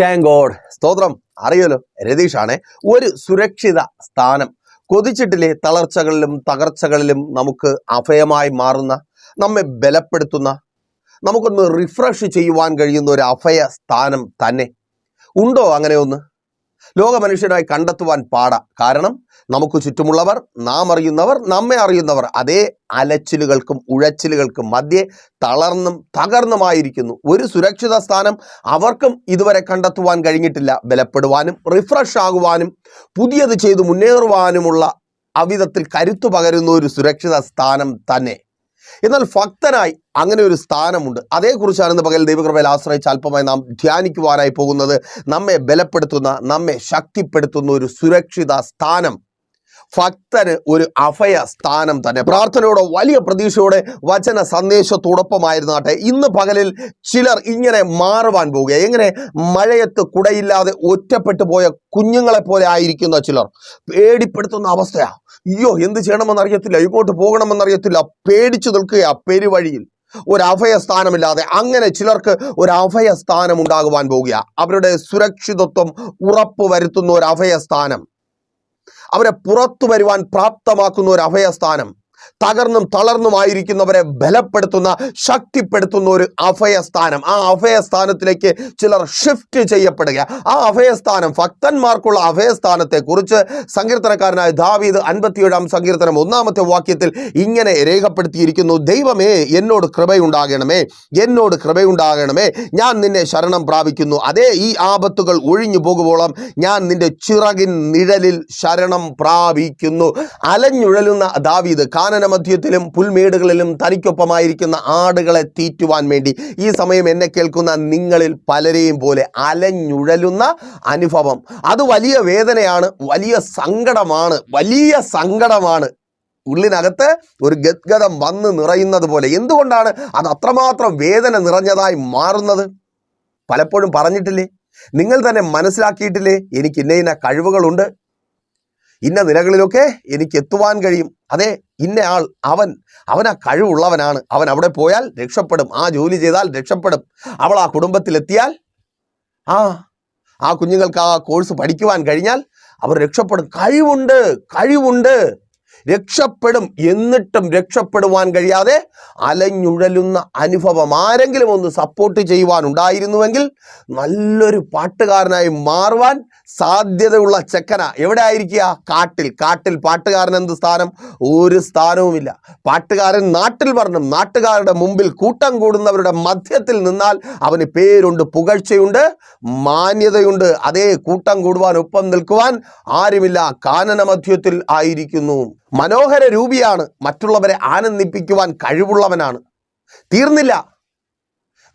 Thank God സ്തോത്രം. അറിയല്ലോ. രതീഷാണ് ഒരു സുരക്ഷിത സ്ഥാനം. കൊതിച്ചിട്ടിലെ തളർച്ചകളിലും തകർച്ചകളിലും നമുക്ക് അഭയമായി മാറുന്ന നമ്മെ ബലപ്പെടുത്തുന്ന നമുക്കൊന്ന് റിഫ്രഷ് ചെയ്യുവാൻ കഴിയുന്ന ഒരു അഭയ സ്ഥാനം തന്നെ. ഉണ്ടോ അങ്ങനെ ഒന്ന് ലോക മനുഷ്യനായി കണ്ടെത്തുവാൻ പാട. കാരണം നമുക്ക് ചുറ്റുമുള്ളവർ നാം അറിയുന്നവർ നമ്മെ അറിയുന്നവർ അതേ അലച്ചിലുകൾക്കും ഉഴച്ചിലുകൾക്കും മധ്യേ തളർന്നും തകർന്നുമായിരിക്കുന്നു. ഒരു സുരക്ഷിത സ്ഥാനം അവർക്കും ഇതുവരെ കണ്ടെത്തുവാൻ കഴിഞ്ഞിട്ടില്ല. ബലപ്പെടുവാനും റിഫ്രഷ് ആകുവാനും പുതിയത് ചെയ്ത് മുന്നേറുവാനുമുള്ള അവിധത്തിൽ കരുത്തു പകരുന്ന ഒരു സുരക്ഷിത സ്ഥാനം തന്നെ. എന്നാൽ ഭക്തനായി അങ്ങനെ ഒരു സ്ഥാനമുണ്ട്. അതേക്കുറിച്ചാണ് ഇന്ന് പകൽ ദൈവകൃപയിൽ ആശ്രയിച്ച് അല്പമായി നാം ധ്യാനിക്കുവാനായി പോകുന്നത് നമ്മെ ബലപ്പെടുത്തുന്ന നമ്മെ ശക്തിപ്പെടുത്തുന്ന ഒരു സുരക്ഷിത സ്ഥാനം ഭക്തന് ഒരു അഭയ സ്ഥാനം തന്നെ. പ്രാർത്ഥനയോടെ വലിയ പ്രതീക്ഷയോടെ വചന സന്ദേശത്തോടൊപ്പമായിരുന്നാട്ടെ. ഇന്ന് പകലിൽ ചിലർ ഇങ്ങനെ മാറുവാൻ പോവുക എങ്ങനെ? മഴയത്ത് കുടയില്ലാതെ ഒറ്റപ്പെട്ടു പോയ കുഞ്ഞുങ്ങളെ പോലെ ആയിരിക്കുന്ന ചിലർ. പേടിപ്പെടുത്തുന്ന അവസ്ഥയാ. അയ്യോ എന്ത് ചെയ്യണമെന്നറിയത്തില്ല. ഇങ്ങോട്ട് പോകണമെന്നറിയത്തില്ല. പേടിച്ചു നിൽക്കുക പെരുവഴിയിൽ. ഒരു അഭയസ്ഥാനമില്ലാതെ അങ്ങനെ ചിലർക്ക് ഒരു അഭയസ്ഥാനം ഉണ്ടാകുവാൻ പോവുക അവരുടെ സുരക്ഷിതത്വം ഉറപ്പ് വരുത്തുന്ന ഒരു അഭയസ്ഥാനം അവരെ പുറത്തു വരുവാൻ പ്രാപ്തമാക്കുന്ന ഒരു അഭയസ്ഥാനം തകർന്നും തളർന്നുമായിരിക്കുന്നവരെ ബലപ്പെടുത്തുന്ന ശക്തിപ്പെടുത്തുന്ന ഒരു അഭയസ്ഥാനം. ആ അഭയസ്ഥാനത്തിലേക്ക് ചിലർ ഷിഫ്റ്റ് ചെയ്യപ്പെടുക. ആ അഭയസ്ഥാനം ഭക്തന്മാർക്കുള്ള അഭയസ്ഥാനത്തെ കുറിച്ച് സങ്കീർത്തനക്കാരനായ ദാവീദ് അൻപത്തിയേഴാം സങ്കീർത്തനം ഒന്നാമത്തെ വാക്യത്തിൽ ഇങ്ങനെ രേഖപ്പെടുത്തിയിരിക്കുന്നു. ദൈവമേ എന്നോട് കൃപയുണ്ടാകണമേ എന്നോട് കൃപയുണ്ടാകണമേ ഞാൻ നിന്നെ ശരണം പ്രാപിക്കുന്നു. അതേ ഈ ആപത്തുകൾ ഒഴിഞ്ഞു പോകുവോളം ഞാൻ നിന്റെ ചിറകിൻ നിഴലിൽ ശരണം പ്രാപിക്കുന്നു. അലഞ്ഞുഴലുന്ന ദാവീദ് കാനന മധ്യത്തിലും പുൽമേടുകളിലും തനിക്കൊപ്പമായിരിക്കുന്ന ആടുകളെ തീറ്റുവാൻ വേണ്ടി ഈ സമയം എന്നെ കേൾക്കുന്ന നിങ്ങളിൽ പലരെയും പോലെ അലഞ്ഞുഴലുന്ന അനുഭവം. അത് വലിയ വേദനയാണ് വലിയ സങ്കടമാണ് വലിയ സങ്കടമാണ്. ഉള്ളിനകത്ത് ഒരു ഗദ്ഗതം വന്ന് നിറയുന്നത് പോലെ. എന്തുകൊണ്ടാണ് അത് അത്രമാത്രം വേദന നിറഞ്ഞതായി മാറുന്നത്? പലപ്പോഴും പറഞ്ഞിട്ടില്ലേ? നിങ്ങൾ തന്നെ മനസ്സിലാക്കിയിട്ടില്ലേ? എനിക്ക് ഇന്ന ഇന്ന കഴിവുകളുണ്ട്. ഇന്ന നിലകളിലൊക്കെ എനിക്ക് എത്തുവാൻ കഴിയും. അതെ ഇന്ന ആൾ അവൻ അവൻ ആ കഴിവുള്ളവനാണ്. അവൻ അവിടെ പോയാൽ രക്ഷപ്പെടും. ആ ജോലി ചെയ്താൽ രക്ഷപ്പെടും. അവൾ ആ കുടുംബത്തിലെത്തിയാൽ ആ ആ കുഞ്ഞുങ്ങൾക്ക് ആ കോഴ്സ് പഠിക്കുവാൻ കഴിഞ്ഞാൽ അവർ രക്ഷപ്പെടും. കഴിവുണ്ട് കഴിവുണ്ട്. രക്ഷപ്പെടും എന്നിട്ടും രക്ഷപ്പെടുവാൻ കഴിയാതെ അലഞ്ഞുഴലുന്ന അനുഭവം ആരെങ്കിലും ഒന്ന് സപ്പോർട്ട് ചെയ്യുവാൻ ഉണ്ടായിരുന്നുവെങ്കിൽ നല്ലൊരു പാട്ടുകാരനായി മാറുവാൻ സാധ്യതയുള്ള ചെക്കന. എവിടെ ആയിരിക്കുക? കാട്ടിൽ. കാട്ടിൽ പാട്ടുകാരൻ എന്ത് സ്ഥാനം? ഒരു സ്ഥാനവുമില്ല. പാട്ടുകാരൻ നാട്ടിൽ വരണം. നാട്ടുകാരുടെ മുമ്പിൽ കൂട്ടം കൂടുന്നവരുടെ മധ്യത്തിൽ നിന്നാൽ അവന് പേരുണ്ട് പുകഴ്ചയുണ്ട് മാന്യതയുണ്ട്. അതേ കൂട്ടം കൂടുവാൻ ഒപ്പം നിൽക്കുവാൻ ആരുമില്ല. കാനന മധ്യത്തിൽ ആയിരിക്കുന്നു. മനോഹര രൂപിയാണ് മറ്റുള്ളവരെ ആനന്ദിപ്പിക്കുവാൻ കഴിവുള്ളവനാണ്. തീർന്നില്ല.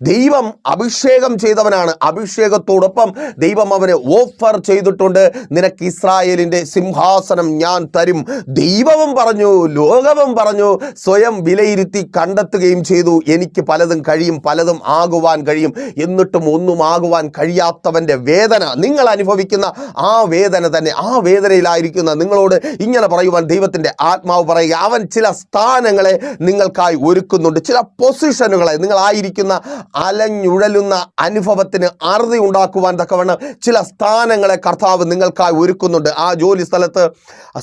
ദൈവം അഭിഷേകം ചെയ്തവനാണ്. അഭിഷേകത്തോടൊപ്പം ദൈവം അവനെ ഓഫർ ചെയ്തിട്ടുണ്ട്. നിനക്ക് ഇസ്രായേലിന്റെ സിംഹാസനം ഞാൻ തരും. ദൈവവും പറഞ്ഞു ലോകവും പറഞ്ഞു സ്വയം വിലയിരുത്തി കണ്ടെത്തുകയും ചെയ്തു. എനിക്ക് പലതും കഴിയും പലതും ആകുവാൻ കഴിയും. എന്നിട്ടും ഒന്നും ആകുവാൻ കഴിയാത്തവന്റെ വേദന. നിങ്ങൾ അനുഭവിക്കുന്ന ആ വേദന തന്നെ ആ വേദനയിലായിരിക്കുന്ന നിങ്ങളോട് ഇങ്ങനെ പറയുവാൻ ദൈവത്തിന്റെ ആത്മാവ് പറയുക. അവൻ ചില സ്ഥാനങ്ങളെ നിങ്ങൾക്കായി ഒരുക്കുന്നുണ്ട്. ചില പൊസിഷനുകളെ നിങ്ങളായിരിക്കുന്ന അലഞ്ഞുഴലുന്ന അനുഭവത്തിന് അറുതി ഉണ്ടാക്കുവാൻ തക്കവണ്ണം ചില സ്ഥാനങ്ങളെ കർത്താവ് നിങ്ങൾക്കായി ഒരുക്കുന്നുണ്ട്. ആ ജോലി സ്ഥലത്ത്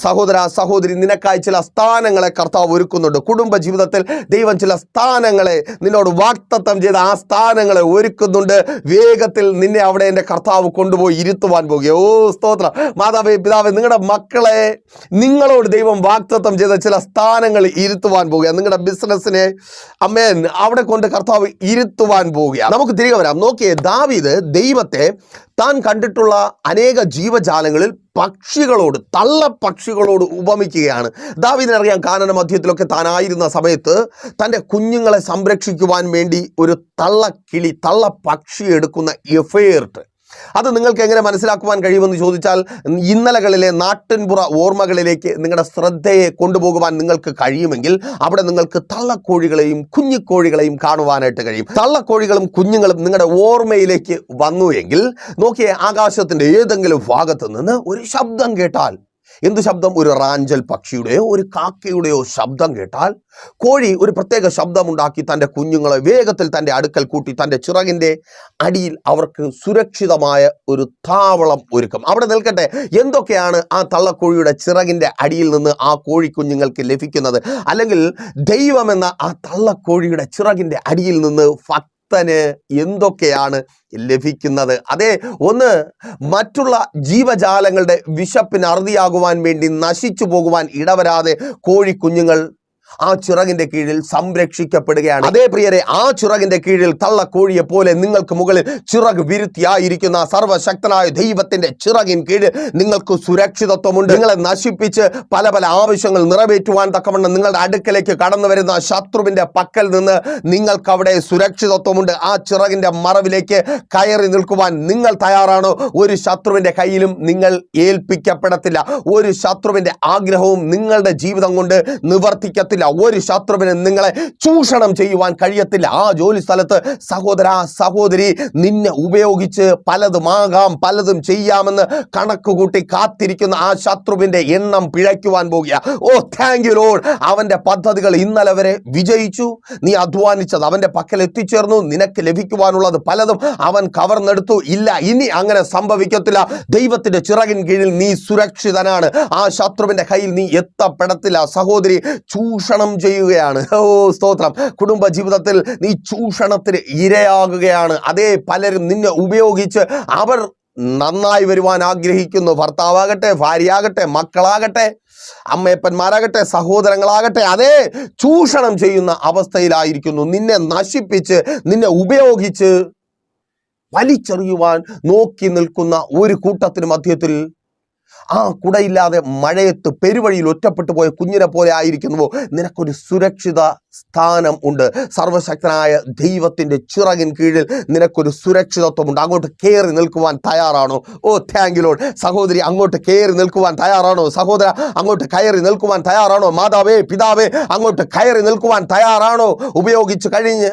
സഹോദര സഹോദരി നിനക്കായി ചില സ്ഥാനങ്ങളെ കർത്താവ് ഒരുക്കുന്നുണ്ട്. കുടുംബ ജീവിതത്തിൽ ദൈവം ചില സ്ഥാനങ്ങളെ നിന്നോട് വാക്തത്വം ചെയ്ത് ആ സ്ഥാനങ്ങളെ ഒരുക്കുന്നുണ്ട്. വേഗത്തിൽ നിന്നെ അവിടെ എന്റെ കർത്താവ് കൊണ്ടുപോയി ഇരുത്തുവാൻ പോകുക ഓ സ്തോത്രം. മാതാവേ പിതാവേ നിങ്ങളുടെ മക്കളെ നിങ്ങളോട് ദൈവം വാക്തത്വം ചെയ്ത ചില സ്ഥാനങ്ങൾ ഇരുത്തുവാൻ പോകുക നിങ്ങളുടെ ബിസിനസ്സിനെ അമ്മേൻ അവിടെ കൊണ്ട് കർത്താവ് ഇരുത്തുവാൻ പോവുക നമുക്ക് തിരികെ വരാം. നോക്കിയേ ദാവീദ് ദൈവത്തെ താൻ കണ്ടിട്ടുള്ള അനേക ജീവജാലങ്ങളിൽ പക്ഷികളോട് തള്ള പക്ഷികളോട് ഉപമിക്കുകയാണ് ദാവീദിനറിയാം കാനന മധ്യത്തിലൊക്കെ താനായിരുന്ന സമയത്ത് തന്റെ കുഞ്ഞുങ്ങളെ സംരക്ഷിക്കുവാൻ വേണ്ടി ഒരു തള്ളക്കിളി തള്ള പക്ഷി എടുക്കുന്ന എഫേർട്ട്. അത് നിങ്ങൾക്ക് എങ്ങനെ മനസ്സിലാക്കുവാൻ കഴിയുമെന്ന് ചോദിച്ചാൽ ഇന്നലകളിലെ നാട്ടിൻപുറ ഓർമ്മകളിലേക്ക് നിങ്ങളുടെ ശ്രദ്ധയെ കൊണ്ടുപോകുവാൻ നിങ്ങൾക്ക് കഴിയുമെങ്കിൽ അവിടെ നിങ്ങൾക്ക് തള്ളക്കോഴികളെയും കുഞ്ഞിക്കോഴികളെയും കാണുവാനായിട്ട് കഴിയും. തള്ളക്കോഴികളും കുഞ്ഞുങ്ങളും നിങ്ങളുടെ ഓർമ്മയിലേക്ക് വന്നു എങ്കിൽ നോക്കിയേ ആകാശത്തിന്റെ ഏതെങ്കിലും ഭാഗത്ത് നിന്ന് ഒരു ശബ്ദം കേട്ടാൽ എന്ത് ശബ്ദം? ഒരു റാഞ്ചൽ പക്ഷിയുടെയോ ഒരു കാക്കയുടെയോ ശബ്ദം കേട്ടാൽ കോഴി ഒരു പ്രത്യേക ശബ്ദമുണ്ടാക്കി തന്റെ കുഞ്ഞുങ്ങളെ വേഗത്തിൽ തന്റെ അടുക്കൽ കൂട്ടി തന്റെ ചിറകിന്റെ അടിയിൽ അവർക്ക് സുരക്ഷിതമായ ഒരു താവളം ഒരുക്കും. അവിടെ നിൽക്കട്ടെ എന്തൊക്കെയാണ് ആ തള്ളക്കോഴിയുടെ ചിറകിന്റെ അടിയിൽ നിന്ന് ആ കോഴിക്കുഞ്ഞുങ്ങൾക്ക് ലഭിക്കുന്നത്? അല്ലെങ്കിൽ ദൈവമെന്ന ആ തള്ളക്കോഴിയുടെ ചിറകിന്റെ അടിയിൽ നിന്ന് ഭക്തന് എന്തൊക്കെയാണ് ലഭിക്കുന്നത്? അതെ ഒന്ന് മറ്റുള്ള ജീവജാലങ്ങളുടെ വിശപ്പിന് അറുതിയാകുവാൻ വേണ്ടി നശിച്ചു പോകുവാൻ ഇടവരാതെ കോഴിക്കുഞ്ഞുങ്ങൾ ആ ചിറകിന്റെ കീഴിൽ സംരക്ഷിക്കപ്പെടുകയാണ്. അതേ പ്രിയരെ ആ ചിറകിന്റെ കീഴിൽ തള്ളക്കോഴിയെ പോലെ നിങ്ങൾക്ക് മുകളിൽ ചിറക് വിരുത്തിയായിരിക്കുന്ന സർവശക്തനായ ദൈവത്തിന്റെ ചിറകിൻ കീഴിൽ നിങ്ങൾക്ക് സുരക്ഷിതത്വമുണ്ട്. നിങ്ങളെ നശിപ്പിച്ച് പല പല ആവശ്യങ്ങൾ നിറവേറ്റുവാൻ തക്കവണ്ണം നിങ്ങളുടെ അടുക്കലേക്ക് കടന്നു വരുന്ന ശത്രുവിന്റെ പക്കൽ നിന്ന് നിങ്ങൾക്ക് അവിടെ സുരക്ഷിതത്വമുണ്ട്. ആ ചിറകിന്റെ മറവിലേക്ക് കയറി നിൽക്കുവാൻ നിങ്ങൾ തയ്യാറാണോ? ഒരു ശത്രുവിന്റെ കയ്യിലും നിങ്ങൾ ഏൽപ്പിക്കപ്പെടത്തില്ല. ഒരു ശത്രുവിന്റെ ആഗ്രഹവും നിങ്ങളുടെ ജീവിതം കൊണ്ട് നിവർത്തിക്കത്തില്ല. ഒരു ശത്രുവിന് നിങ്ങളെ ചൂഷണം ചെയ്യുവാൻ കഴിയത്തില്ല. ആ ജോലി സ്ഥലത്ത് സഹോദര സഹോദരി നിന്നെ ഉപയോഗിച്ച് പലതുമാകാം പലതും ചെയ്യാമെന്ന് കണക്ക് കൂട്ടി കാത്തിരിക്കുന്ന ആ ശത്രുവിന്റെ എണ്ണം പിഴയ്ക്കുവാൻ പോകുക. ഓ താങ്ക് യു ലോഡ് അവന്റെ പദ്ധതികൾ ഇന്നലെ വരെ വിജയിച്ചു. നീ അധ്വാനിച്ചത് അവന്റെ പക്കൽ എത്തിച്ചേർന്നു. നിനക്ക് ലഭിക്കുവാനുള്ളത് പലതും അവൻ കവർന്നെടുത്തു. ഇല്ല ഇനി അങ്ങനെ സംഭവിക്കത്തില്ല. ദൈവത്തിന്റെ ചിറകിൻ കീഴിൽ നീ സുരക്ഷിതനാണ്. ആ ശത്രുവിന്റെ കയ്യിൽ നീ എത്തപ്പെടത്തില്ല. സഹോദരി ചൂഷണം ചെയ്യുകയാണ്. ഓ സ്തോത്രം. കുടുംബ ജീവിതത്തിൽ നീ ചൂഷണത്തിന് ഇരയാകുകയാണ്. അതേ പലരും നിന്നെ ഉപയോഗിച്ച് അവർ നന്നായി വരുവാൻ ആഗ്രഹിക്കുന്നു. ഭർത്താവാകട്ടെ ഭാര്യയാകട്ടെ മക്കളാകട്ടെ അമ്മയപ്പന്മാരാകട്ടെ സഹോദരങ്ങളാകട്ടെ അതേ ചൂഷണം ചെയ്യുന്ന അവസ്ഥയിലായിരിക്കുന്നു. നിന്നെ നശിപ്പിച്ച് നിന്നെ ഉപയോഗിച്ച് വലിച്ചെറിയുവാൻ നോക്കി നിൽക്കുന്ന ഒരു കൂട്ടത്തിന് മധ്യത്തിൽ ആ കുടയില്ലാതെ മഴയത്ത് പെരുവഴിയിൽ ഒറ്റപ്പെട്ടു പോയ കുഞ്ഞിനെ പോലെ ആയിരിക്കുന്നുവോ? നിനക്കൊരു സുരക്ഷിത സ്ഥാനം ഉണ്ട്. സർവശക്തനായ ദൈവത്തിന്റെ ചിറകിൻ കീഴിൽ നിനക്കൊരു സുരക്ഷിതത്വമുണ്ട്. അങ്ങോട്ട് കയറി നിൽക്കുവാൻ തയ്യാറാണോ? ഓ താങ്ക് ലോഡ് സഹോദരി അങ്ങോട്ട് കയറി നിൽക്കുവാൻ തയ്യാറാണോ? സഹോദര അങ്ങോട്ട് കയറി നിൽക്കുവാൻ തയ്യാറാണോ? മാതാവേ പിതാവേ അങ്ങോട്ട് കയറി നിൽക്കുവാൻ തയ്യാറാണോ? ഉപയോഗിച്ച് കഴിഞ്ഞ്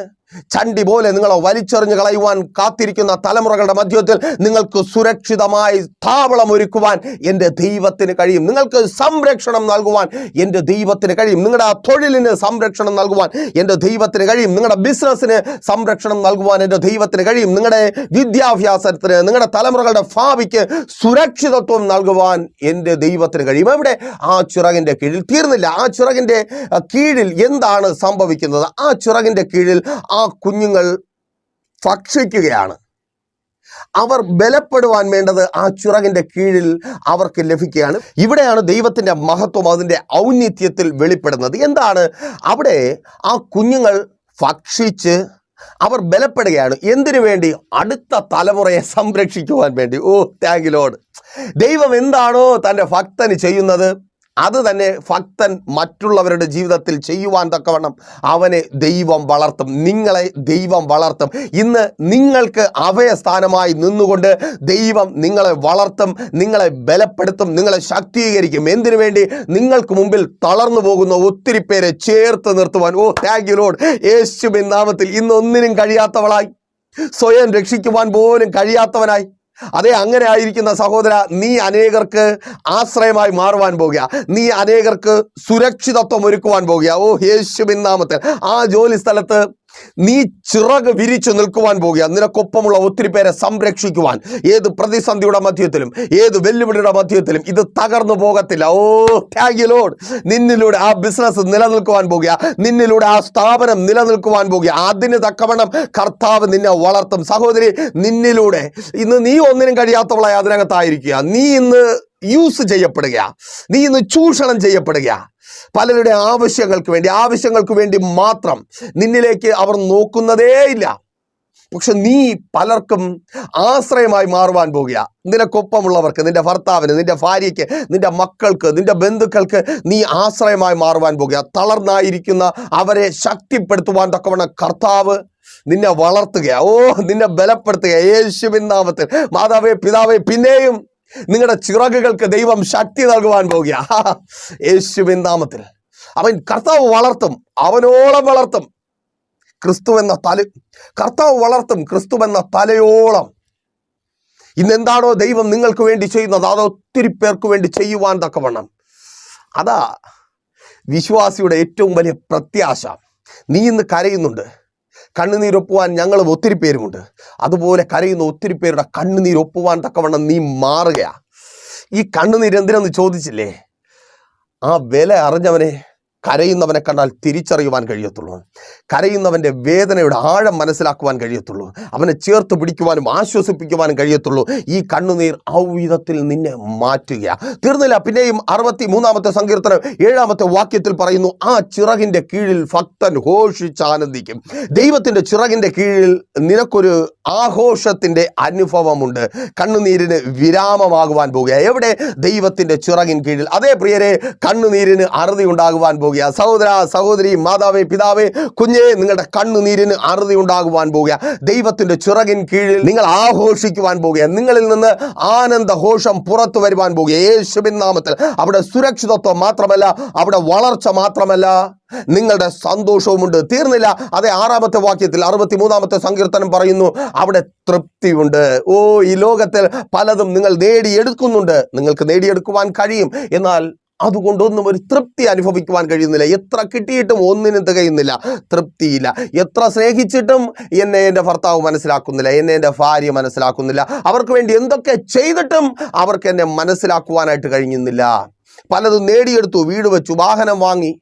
ചണ്ടി പോലെ നിങ്ങളെ വലിച്ചെറിഞ്ഞ് കളയുവാൻ കാത്തിരിക്കുന്ന തലമുറകളുടെ മധ്യത്തിൽ നിങ്ങൾക്ക് സുരക്ഷിതമായി താവളം ഒരുക്കുവാൻ എന്റെ ദൈവത്തിന് കഴിയും. നിങ്ങൾക്ക് സംരക്ഷണം നൽകുവാൻ എന്റെ ദൈവത്തിന് കഴിയും. നിങ്ങളുടെ ആ തൊഴിലിന് സംരക്ഷണം നൽകുവാൻ എന്റെ ദൈവത്തിന് കഴിയും. നിങ്ങളുടെ ബിസിനസ്സിന് സംരക്ഷണം നൽകുവാൻ എന്റെ ദൈവത്തിന് കഴിയും. നിങ്ങളുടെ വിദ്യാഭ്യാസത്തിന് നിങ്ങളുടെ തലമുറകളുടെ ഭാവിക്ക് സുരക്ഷിതത്വം നൽകുവാൻ എന്റെ ദൈവത്തിന് കഴിയും. എവിടെ? ആ ചിറകിന്റെ കീഴിൽ. തീർന്നില്ല. ആ ചിറകിന്റെ കീഴിൽ എന്താണ് സംഭവിക്കുന്നത്? ആ ചിറകിന്റെ കീഴിൽ ആ കുഞ്ഞുങ്ങൾ ഭക്ഷിക്കുകയാണ്. അവർ ബലപ്പെടുവാൻ വേണ്ടത് ആ ചിറകിന്റെ കീഴിൽ അവർക്ക് ലഭിക്കുകയാണ്. ഇവിടെയാണ് ദൈവത്തിന്റെ മഹത്വം അതിന്റെ ഔന്നിത്യത്തിൽ വെളിപ്പെടുന്നത്. എന്താണ്? അവിടെ ആ കുഞ്ഞുങ്ങൾ ഭക്ഷിച്ച് അവർ ബലപ്പെടുകയാണ്. എന്തിനു വേണ്ടി? അടുത്ത തലമുറയെ സംരക്ഷിക്കുവാൻ വേണ്ടി. ഓ താങ്ക് ലോഡ് ദൈവം എന്താണോ തന്റെ ഭക്തന് ചെയ്യുന്നത്? അത് തന്നെ ഭക്തൻ മറ്റുള്ളവരുടെ ജീവിതത്തിൽ ചെയ്യുവാൻ തക്കവണ്ണം അവനെ ദൈവം വളർത്തും. നിങ്ങളെ ദൈവം വളർത്തും. ഇന്ന് നിങ്ങൾക്ക് അഭയസ്ഥാനമായി നിന്നുകൊണ്ട് ദൈവം നിങ്ങളെ വളർത്തും നിങ്ങളെ ബലപ്പെടുത്തും നിങ്ങളെ ശാക്തീകരിക്കും. എന്തിനു വേണ്ടി? നിങ്ങൾക്ക് മുമ്പിൽ തളർന്നു പോകുന്ന ഒത്തിരി പേരെ ചേർത്ത് നിർത്തുവാൻ. ഓ താങ്ക് യു ലോഡ് യേശുവിൻ നാമത്തിൽ ഇന്ന് ഒന്നിനും കഴിയാത്തവളായി. സ്വയം രക്ഷിക്കുവാൻ പോലും കഴിയാത്തവനായി. അതെ അങ്ങനെ ആയിരിക്കുന്ന സഹോദര നീ അനേകർക്ക് ആശ്രയമായി മാറുവാൻ പോകുക. നീ അനേകർക്ക് സുരക്ഷിതത്വം ഒരുക്കുവാൻ പോകുക. ഓ യേശുവിൻ നാമത്തിൽ. ആ ജോലി സ്ഥലത്ത് നീ ചിറക് വിരിച്ചു നിൽക്കുവാൻ പോകുക. നിനക്കൊപ്പമുള്ള ഒത്തിരി പേരെ സംരക്ഷിക്കുവാൻ. ഏത് പ്രതിസന്ധിയുടെ മധ്യത്തിലും ഏത് വെല്ലുവിളിയുടെ മധ്യത്തിലും ഇത് തകർന്നു പോകത്തില്ല. ഓ താങ്ക് യു ലോഡ് നിന്നിലൂടെ ആ ബിസിനസ് നിലനിൽക്കുവാൻ പോകുക. നിന്നിലൂടെ ആ സ്ഥാപനം നിലനിൽക്കുവാൻ പോകുക. അതിന് തക്കവണ്ണം കർത്താവ് നിന്നെ വളർത്തും. സഹോദരി നിന്നിലൂടെ ഇന്ന് നീ ഒന്നിനും കഴിയാത്തവളായി അതിനകത്തായിരിക്കുക. നീ ഇന്ന് യൂസ് ചെയ്യപ്പെടുക. നീ ഇന്ന് ചൂഷണം ചെയ്യപ്പെടുക. പലരുടെ ആവശ്യങ്ങൾക്ക് വേണ്ടി ആവശ്യങ്ങൾക്ക് വേണ്ടി മാത്രം നിന്നിലേക്ക് അവർ നോക്കുന്നതേയില്ല പക്ഷെ നീ പലർക്കും ആശ്രയമായി മാറുവാൻ പോകുക. നിനക്കൊപ്പമുള്ളവർക്ക് നിന്റെ ഭർത്താവിന് നിന്റെ ഭാര്യയ്ക്ക് നിന്റെ മക്കൾക്ക് നിന്റെ ബന്ധുക്കൾക്ക് നീ ആശ്രയമായി മാറുവാൻ പോകുക. തളർന്നായിരിക്കുന്ന അവരെ ശക്തിപ്പെടുത്തുവാൻ തക്കവണ്ണം കർത്താവ് നിന്നെ വളർത്തുക ഓ നിന്നെ ബലപ്പെടുത്തുക യേശുവിൻ നാമത്തിൽ. മാതാവേ പിതാവേ പിന്നെയും നിങ്ങളുടെ ചിറകുകൾക്ക് ദൈവം ശക്തി നൽകുവാൻ പോകുക. യേശുവിൻ നാമത്തിൽ. അവൻ കർത്താവ് വളർത്തും അവനോളം വളർത്തും. ക്രിസ്തു എന്ന തല കർത്താവ് വളർത്തും ക്രിസ്തു എന്ന തലയോളം. ഇന്നെന്താണോ ദൈവം നിങ്ങൾക്ക് വേണ്ടി ചെയ്യുന്നത് അത് ഒത്തിരി പേർക്ക് വേണ്ടി ചെയ്യുവാൻ തക്കവണ്ണം. അതാ വിശ്വാസിയുടെ ഏറ്റവും വലിയ പ്രത്യാശ. നീ ഇന്ന് കരയുന്നുണ്ട്. കണ്ണുനീരൊപ്പുവാൻ ഞങ്ങളും ഒത്തിരി പേരുമുണ്ട്. അതുപോലെ കരയുന്ന ഒത്തിരി പേരുടെ കണ്ണുനീരൊപ്പുവാൻ തക്കവണ്ണം നീ മാറുകയാ. ഈ കണ്ണുനീരെന്തിനെന്ന് ചോദിച്ചില്ലേ? ആ വില അറിഞ്ഞവനെ കരയുന്നവനെ കണ്ടാൽ തിരിച്ചറിയുവാൻ കഴിയത്തുള്ളൂ. കരയുന്നവന്റെ വേദനയുടെ ആഴം മനസ്സിലാക്കുവാൻ കഴിയത്തുള്ളൂ. അവനെ ചേർത്ത് പിടിക്കുവാനും ആശ്വസിപ്പിക്കുവാനും കഴിയത്തുള്ളൂ. ഈ കണ്ണുനീർ ആ വിധത്തിൽ നിന്നെ മാറ്റുക തീർന്നില്ല പിന്നെയും അറുപത്തി മൂന്നാമത്തെ സങ്കീർത്തനം ഏഴാമത്തെ വാക്യത്തിൽ പറയുന്നു ആ ചിറകിന്റെ കീഴിൽ ഭക്തൻ ഘോഷിച്ചാനന്ദിക്കും. ദൈവത്തിന്റെ ചിറകിന്റെ കീഴിൽ നിനക്കൊരു ആഘോഷത്തിന്റെ അനുഭവമുണ്ട്. കണ്ണുനീരിന് വിരാമമാകുവാൻ പോകുക. എവിടെ? ദൈവത്തിന്റെ ചിറകിൻ കീഴിൽ. അതേ പ്രിയരെ കണ്ണുനീരിന് അറുതി ഉണ്ടാകുവാൻ പോകുക. സഹോദര സഹോദരി മാതാവേ പിതാവേ കുഞ്ഞേ നിങ്ങളുടെ കണ്ണുനീരിന് അറുതി ഉണ്ടാകുവാൻ പോകുക ദൈവത്തിന്റെ ചിറകിൻ കീഴിൽ നിങ്ങൾ ആഘോഷിക്കുവാൻ പോകുക നിങ്ങളിൽ നിന്ന് ആനന്ദ ഘോഷം പുറത്തു വരുവാൻ പോകുക യേശുബിൻ നാമത്തിൽ. അവിടെ സുരക്ഷിതത്വം മാത്രമല്ല അവിടെ വളർച്ച മാത്രമല്ല. നിങ്ങളുടെ സന്തോഷവുമുണ്ട്. തീർന്നില്ല. അതെ ആറാമത്തെ വാക്യത്തിൽ അറുപത്തി മൂന്നാമത്തെ സങ്കീർത്തനം പറയുന്നു അവിടെ തൃപ്തിയുണ്ട്. ഓ ഈ ലോകത്തിൽ പലതും നിങ്ങൾ നേടിയെടുക്കുന്നുണ്ട്. നിങ്ങൾക്ക് നേടിയെടുക്കുവാൻ കഴിയും. എന്നാൽ അതുകൊണ്ടൊന്നും ഒരു തൃപ്തി അനുഭവിക്കുവാൻ കഴിയുന്നില്ല. എത്ര കിട്ടിയിട്ടും ഒന്നിനും തികയുന്നില്ല. തൃപ്തിയില്ല. എത്ര സ്നേഹിച്ചിട്ടും എന്നെ എന്റെ ഭർത്താവ് മനസ്സിലാക്കുന്നില്ല. എന്നെ എന്റെ ഭാര്യ മനസ്സിലാക്കുന്നില്ല. അവർക്ക് വേണ്ടി എന്തൊക്കെ ചെയ്തിട്ടും അവർക്ക് എന്നെ മനസ്സിലാക്കുവാനായിട്ട് കഴിയുന്നില്ല പലതും നേടിയെടുത്തു വീട് വെച്ചു വാഹനം വാങ്ങി.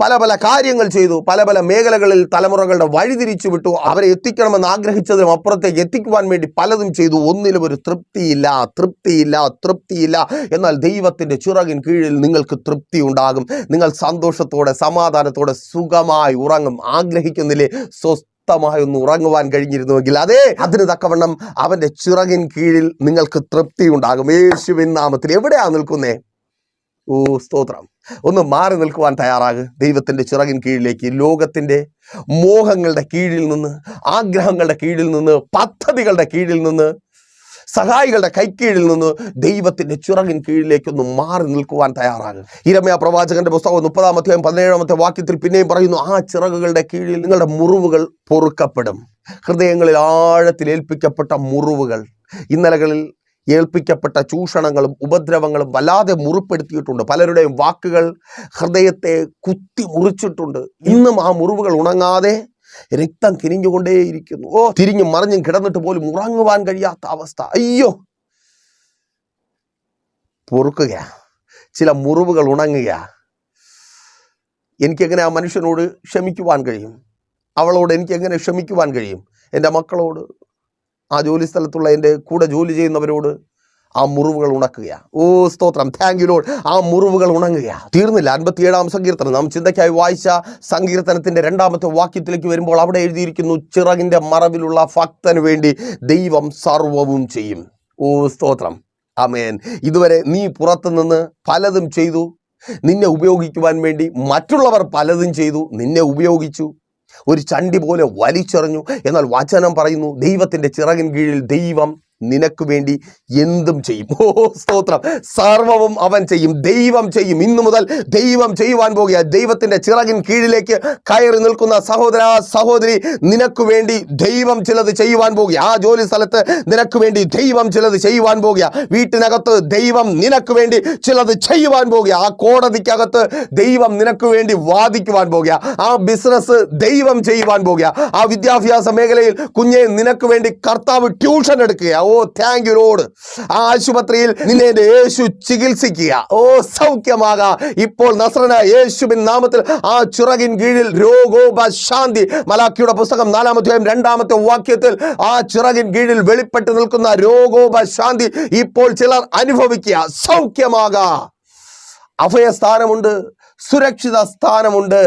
പല പല കാര്യങ്ങൾ ചെയ്തു. പല പല മേഖലകളിൽ തലമുറകളുടെ വഴിതിരിച്ചു വിട്ടു. അവരെ എത്തിക്കണമെന്ന് ആഗ്രഹിച്ചതിനും അപ്പുറത്തേക്ക് എത്തിക്കുവാൻ വേണ്ടി പലതും ചെയ്തു. ഒന്നിലും ഒരു തൃപ്തിയില്ല. തൃപ്തിയില്ല. തൃപ്തിയില്ല. എന്നാൽ ദൈവത്തിന്റെ ചിറകിൻ കീഴിൽ നിങ്ങൾക്ക് തൃപ്തി ഉണ്ടാകും. നിങ്ങൾ സന്തോഷത്തോടെ സമാധാനത്തോടെ സുഖമായി ഉറങ്ങും. ആഗ്രഹിക്കുന്നില്ലേ? സ്വസ്ഥമായി ഒന്ന് ഉറങ്ങുവാൻ കഴിഞ്ഞിരുന്നുവെങ്കിൽ അതേ അതിന് തക്കവണ്ണം അവന്റെ ചിറകിൻ കീഴിൽ നിങ്ങൾക്ക് തൃപ്തി ഉണ്ടാകും. യേശുവിൻ നാമത്തിൽ എവിടെയാണ് നിൽക്കുന്നേ? ഓ സ്തോത്രം. ഒന്ന് മാറി നിൽക്കുവാൻ തയ്യാറാകുക ദൈവത്തിന്റെ ചിറകിൻ കീഴിലേക്ക് ലോകത്തിന്റെ മോഹങ്ങളുടെ കീഴിൽ നിന്ന് ആഗ്രഹങ്ങളുടെ കീഴിൽ നിന്ന് പദ്ധതികളുടെ കീഴിൽ നിന്ന് സഹായികളുടെ കൈക്കീഴിൽ നിന്ന് ദൈവത്തിന്റെ ചിറകിൻ കീഴിലേക്കൊന്ന് മാറി നിൽക്കുവാൻ തയ്യാറാകും. ഇരമയ പ്രവാചകന്റെ പുസ്തകം മുപ്പതാമത്തെ പതിനേഴാമത്തെ വാക്യത്തിൽ പിന്നെയും പറയുന്നു ആ ചിറകുകളുടെ കീഴിൽ നിങ്ങളുടെ മുറിവുകൾ പൊറുക്കപ്പെടും. ഹൃദയങ്ങളിൽ ആഴത്തിൽ ഏൽപ്പിക്കപ്പെട്ട മുറിവുകൾ. ഇന്നലകളിൽ ഏൽപ്പിക്കപ്പെട്ട ചൂഷണങ്ങളും ഉപദ്രവങ്ങളും വല്ലാതെ മുറിപ്പെടുത്തിയിട്ടുണ്ട്. പലരുടെയും വാക്കുകൾ ഹൃദയത്തെ കുത്തി മുറിച്ചിട്ടുണ്ട്. ഇന്നും ആ മുറിവുകൾ ഉണങ്ങാതെ രക്തം തിരിഞ്ഞുകൊണ്ടേയിരിക്കുന്നു. ഓ തിരിഞ്ഞും മറിഞ്ഞും കിടന്നിട്ട് പോലും ഉറങ്ങുവാൻ കഴിയാത്ത അവസ്ഥ. അയ്യോ! പൊറുക്കുക ചില മുറിവുകൾ ഉണങ്ങുക എനിക്കെങ്ങനെ ആ മനുഷ്യനോട് ക്ഷമിക്കുവാൻ കഴിയും? അവളോട് എനിക്കെങ്ങനെ ക്ഷമിക്കുവാൻ കഴിയും? എന്റെ മക്കളോട് ആ ജോലി സ്ഥലത്തുള്ള എന്റെ കൂടെ ജോലി ചെയ്യുന്നവരോട് ആ മുറിവുകൾ ഉണക്കുക ഓ സ്തോത്രം. താങ്ക് യു ലോഡ് ആ മുറിവുകൾ ഉണങ്ങുക തീർന്നില്ല. അൻപത്തിയേഴാം സങ്കീർത്തനം. നാം ചിന്തയ്ക്കായി വായിച്ച സങ്കീർത്തനത്തിന്റെ രണ്ടാമത്തെ വാക്യത്തിലേക്ക് വരുമ്പോൾ അവിടെ എഴുതിയിരിക്കുന്നു ചിറകിന്റെ മറവിലുള്ള ഭക്തന് വേണ്ടി ദൈവം സർവവും ചെയ്യും. ഓ സ്തോത്രം. അമേൻ ഇതുവരെ നീ പുറത്തുനിന്ന് പലതും ചെയ്തു. നിന്നെ ഉപയോഗിക്കുവാൻ വേണ്ടി മറ്റുള്ളവർ പലതും ചെയ്തു. നിന്നെ ഉപയോഗിച്ചു. ഒരു ചണ്ടി പോലെ വലിച്ചെറിഞ്ഞു. എന്നാൽ വചനം പറയുന്നു ദൈവത്തിന്റെ ചിറകിൻ കീഴിൽ ദൈവം നിനക്ക് വേണ്ടി എന്തും ചെയ്യും. ഓ സ്തോത്രം. സർവവും അവൻ ചെയ്യും ദൈവം ചെയ്യും. ഇന്നു മുതൽ ദൈവം ചെയ്യുവാൻ പോകുക. ദൈവത്തിന്റെ ചിറകിൻ കീഴിലേക്ക് കയറി നിൽക്കുന്ന സഹോദര സഹോദരി നിനക്ക് വേണ്ടി ദൈവം ചിലത് ചെയ്യുവാൻ പോകുക. ആ ജോലി സ്ഥലത്ത് നിനക്ക് വേണ്ടി ദൈവം ചിലത് ചെയ്യുവാൻ പോകുക. വീട്ടിനകത്ത് ദൈവം നിനക്ക് വേണ്ടി ചിലത് ചെയ്യുവാൻ പോകുക. ആ കോടതിക്കകത്ത് ദൈവം നിനക്ക് വേണ്ടി വാദിക്കുവാൻ പോകുക. ആ ബിസിനസ് ദൈവം ചെയ്യുവാൻ പോകുക. ആ വിദ്യാഭ്യാസ മേഖലയിൽ കുഞ്ഞെ നിനക്ക് വേണ്ടി കർത്താവ് ട്യൂഷൻ എടുക്കുക ഓ താങ്ക് യു ലോഡ് ആ ആശുപത്രിയിൽ നിന്നെ യേശു ചികിത്സിക്കുക. ഓ സൗഖ്യമാകാം. ഇപ്പോൾ നസ്രന യേശുവിൻ നാമത്തിൽ ആ ചിറകിൻ കീഴിൽ രോഗോപശാന്തി. മലാക്കിയുടെ പുസ്തകം നാലാമത്തെയും രണ്ടാമത്തെ വാക്യത്തിൽ ആ ചിറകിൻ കീഴിൽ വെളിപ്പെട്ട് നിൽക്കുന്ന രോഗോപശാന്തി ഇപ്പോൾ ചിലർ അനുഭവിക്കുക. സൗഖ്യമാക. അഭയസ്ഥാനമുണ്ട് സുരക്ഷിത സ്ഥാനമുണ്ട്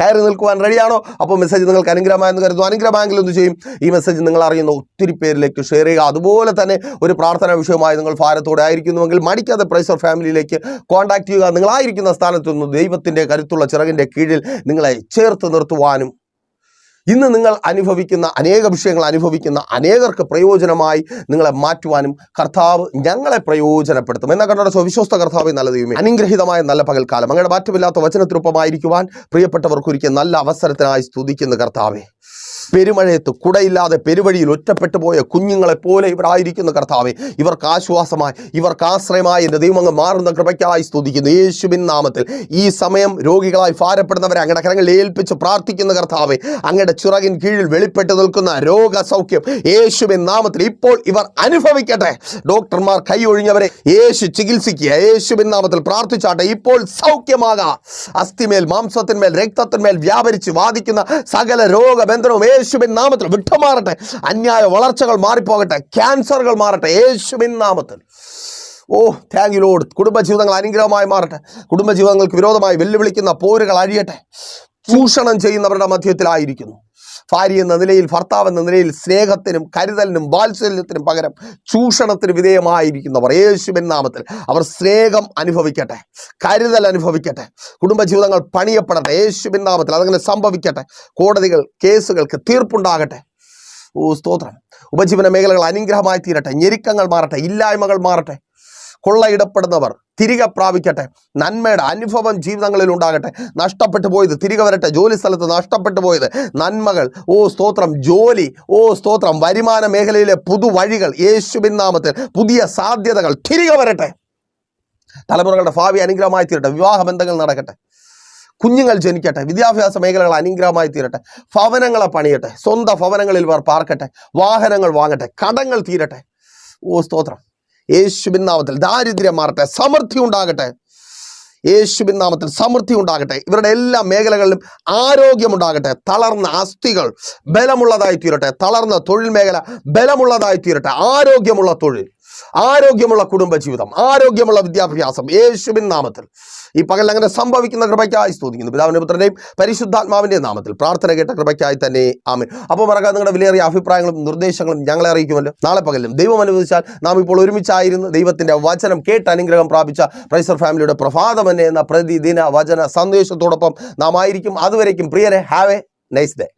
കയറി നിൽക്കുവാൻ റെഡിയാണോ? അപ്പോൾ മെസ്സേജ് നിങ്ങൾക്ക് അനുഗ്രഹമായെന്ന് കരുതുന്നു. അനുഗ്രഹമായെങ്കിൽ എന്ത് ചെയ്യും? ഈ മെസ്സേജ് നിങ്ങൾ അറിയുന്ന ഒത്തിരി പേരിലേക്ക് ഷെയർ ചെയ്യുക. അതുപോലെ തന്നെ ഒരു പ്രാർത്ഥനാ വിഷയമായി നിങ്ങൾ ഭാരത്തോടെ ആയിരിക്കുന്നുവെങ്കിൽ മടിക്കാതെ പ്രൈസർ ഫാമിലിയിലേക്ക് കോൺടാക്ട് ചെയ്യുക. നിങ്ങളായിരിക്കുന്ന സ്ഥാനത്ത് നിന്ന് ദൈവത്തിന്റെ കരുത്തുള്ള ചിറകിന്റെ കീഴിൽ നിങ്ങളെ ചേർത്ത് നിർത്തുവാനും ഇന്ന് നിങ്ങൾ അനുഭവിക്കുന്ന അനേക വിഷയങ്ങൾ അനുഭവിക്കുന്ന അനേകർക്ക് പ്രയോജനമായി നിങ്ങളെ മാറ്റുവാനും കർത്താവ് ഞങ്ങളെ പ്രയോജനപ്പെടുത്തും. എന്ന കണ്ടോ വിശ്വസ്ത കർത്താവ് നല്ല ദൈവമേ. അനുഗ്രഹീതമായ നല്ല പകൽക്കാലം. അങ്ങയുടെ മാറ്റമില്ലാത്ത വചനത്തിനൊപ്പമായിരിക്കുവാൻ പ്രിയപ്പെട്ടവർക്ക് ഒരിക്കൽ നല്ല അവസരത്തിനായി സ്തുതിക്കുന്ന കർത്താവെ. പെരുമഴയത്ത് കുടയില്ലാതെ പെരുവഴിയിൽ ഒറ്റപ്പെട്ടു പോയ കുഞ്ഞുങ്ങളെ പോലെ ഇവരായിരിക്കുന്ന കർത്താവെ. ഇവർക്ക് ആശ്വാസമായി ഇവർക്ക് ആശ്രയമായി എന്റെ ദൈവം അങ്ങ് മാറുന്ന കൃപയ്ക്കായി സ്തുതിക്കുന്നു. യേശുബിൻ നാമത്തിൽ ഈ സമയം രോഗികളായി ഭാരപ്പെടുന്നവരെ അങ്ങയുടെ കരങ്ങളിൽ ഏൽപ്പിച്ച് പ്രാർത്ഥിക്കുന്ന കർത്താവെ. അങ്ങയുടെ ചിറകിൻ കീഴിൽ വെളിപ്പെട്ട് നിൽക്കുന്ന രോഗസൗഖ്യം യേശുവിൻ നാമത്തിൽ ഇപ്പോൾ ഇവർ അനുഭവിക്കട്ടെ. ഡോക്ടർമാർ കൈ ഒഴിഞ്ഞവരെ യേശു ചികിത്സിക്കുക. യേശുവിൻ നാമത്തിൽ പ്രാർത്ഥിച്ചാട്ടെ. ഇപ്പോൾ സൗഖ്യമാകാം. അസ്ഥിമേൽ മാംസത്തിന്മേൽ രക്തത്തിന്മേൽ വ്യാപരിച്ച് വാദിക്കുന്ന സകല രോഗബന്ധനവും യേശുവിൻ നാമത്തിൽ വിട്ടുമാറട്ടെ. അന്യായ വളർച്ചകൾ മാറിപ്പോകട്ടെ. ക്യാൻസറുകൾ മാറട്ടെ. യേശുവിൻ നാമത്തിൽ. ഓ താങ്ക് യു ലോഡ് കുടുംബജീവിതങ്ങൾ അനുഗ്രഹമായി മാറട്ടെ. കുടുംബജീവിതങ്ങൾക്ക് വിരോധമായി വെല്ലുവിളിക്കുന്ന പോരുകൾ അഴിയട്ടെ. ചൂഷണം ചെയ്യുന്നവരുടെ മധ്യത്തിലായിരിക്കുന്നു. ഭാര്യ എന്ന നിലയിൽ ഭർത്താവ് എന്ന നിലയിൽ സ്നേഹത്തിനും കരുതലിനും വാത്സല്യത്തിനും പകരം ചൂഷണത്തിന് വിധേയമായിരിക്കുന്നവർ. യേശുവിൻ നാമത്തിൽ അവർ സ്നേഹം അനുഭവിക്കട്ടെ കരുതൽ അനുഭവിക്കട്ടെ കുടുംബജീവിതങ്ങൾ പണിയപ്പെടട്ടെ യേശുവിൻ നാമത്തിൽ അതങ്ങനെ സംഭവിക്കട്ടെ കോടതികൾ കേസുകൾക്ക് തീർപ്പുണ്ടാകട്ടെ. ഓ സ്തോത്രം. ഉപജീവന മേഖലകൾ അനുഗ്രഹമായി തീരട്ടെ ഞെരുക്കങ്ങൾ മാറട്ടെ ഇല്ലായ്മകൾ മാറട്ടെ. കൊള്ളയിടപ്പെടുന്നവർ തിരികെ പ്രാപിക്കട്ടെ. നന്മയുടെ അനുഭവം ജീവിതങ്ങളിൽ ഉണ്ടാകട്ടെ. നഷ്ടപ്പെട്ടു പോയത് തിരികെ വരട്ടെ. ജോലി സ്ഥലത്ത് നഷ്ടപ്പെട്ടു പോയത്. നന്മകൾ. ഓ സ്തോത്രം. ജോലി. ഓ സ്തോത്രം. വരുമാന മേഖലയിലെ പുതുവഴികൾ യേശുവിൻ നാമത്തിൽ പുതിയ സാധ്യതകൾ തിരികെ വരട്ടെ. തലമുറകളുടെ ഭാവി അനുഗ്രഹമായി തീരട്ടെ. വിവാഹ ബന്ധങ്ങൾ നടക്കട്ടെ. കുഞ്ഞുങ്ങൾ ജനിക്കട്ടെ. വിദ്യാഭ്യാസ മേഖലകൾ അനുഗ്രഹമായി തീരട്ടെ. ഭവനങ്ങളെ പണിയട്ടെ. സ്വന്തം ഭവനങ്ങളിൽ ഇവർ പാർക്കട്ടെ. വാഹനങ്ങൾ വാങ്ങട്ടെ. കടങ്ങൾ തീരട്ടെ. ഓ സ്തോത്രം. യേശുബിൻ നാമത്തിൽ ദാരിദ്ര്യം മാറട്ടെ സമൃദ്ധി ഉണ്ടാകട്ടെ. യേശുബിൻ നാമത്തിൽ സമൃദ്ധി ഉണ്ടാകട്ടെ. ഇവരുടെ എല്ലാ മേഖലകളിലും ആരോഗ്യമുണ്ടാകട്ടെ തളർന്ന അസ്ഥികൾ ബലമുള്ളതായി തീരട്ടെ തളർന്ന തൊഴിൽ മേഖല ബലമുള്ളതായി തീരട്ടെ ആരോഗ്യമുള്ള തൊഴിൽ. ആരോഗ്യമുള്ള കുടുംബജീവിതം ആരോഗ്യമുള്ള വിദ്യാഭ്യാസം യേശുവിൻ നാമത്തിൽ. ഈ പകൽ അങ്ങനെ സംഭവിക്കുന്ന കൃപയ്ക്കായി സ്തുതിക്കുന്നു. പിതാവിന്റെ പുത്രന്റെയും പരിശുദ്ധാത്മാവിന്റെ നാമത്തിൽ പ്രാർത്ഥന കേട്ട കൃപയ്ക്കായി തന്നെ ആമേൻ. അപ്പോൾ മറക്കാതെ നിങ്ങളുടെ വിലയേറിയ അഭിപ്രായങ്ങളും നിർദ്ദേശങ്ങളും ഞങ്ങളെ അറിയിക്കുമല്ലോ. നാളെ പകലും ദൈവം അനുവദിച്ചാൽ നാം ഇപ്പോൾ ഒരുമിച്ചായിരുന്നു ദൈവത്തിന്റെ വചനം കേട്ട് അനുഗ്രഹം പ്രാപിച്ച പ്രൈസർ ഫാമിലിയുടെ പ്രഭാതമന്നെ എന്ന പ്രതിദിന വചന സന്ദേശത്തോടൊപ്പം നാം ആയിരിക്കും. അതുവരേക്കും പ്രിയരെ have a nice day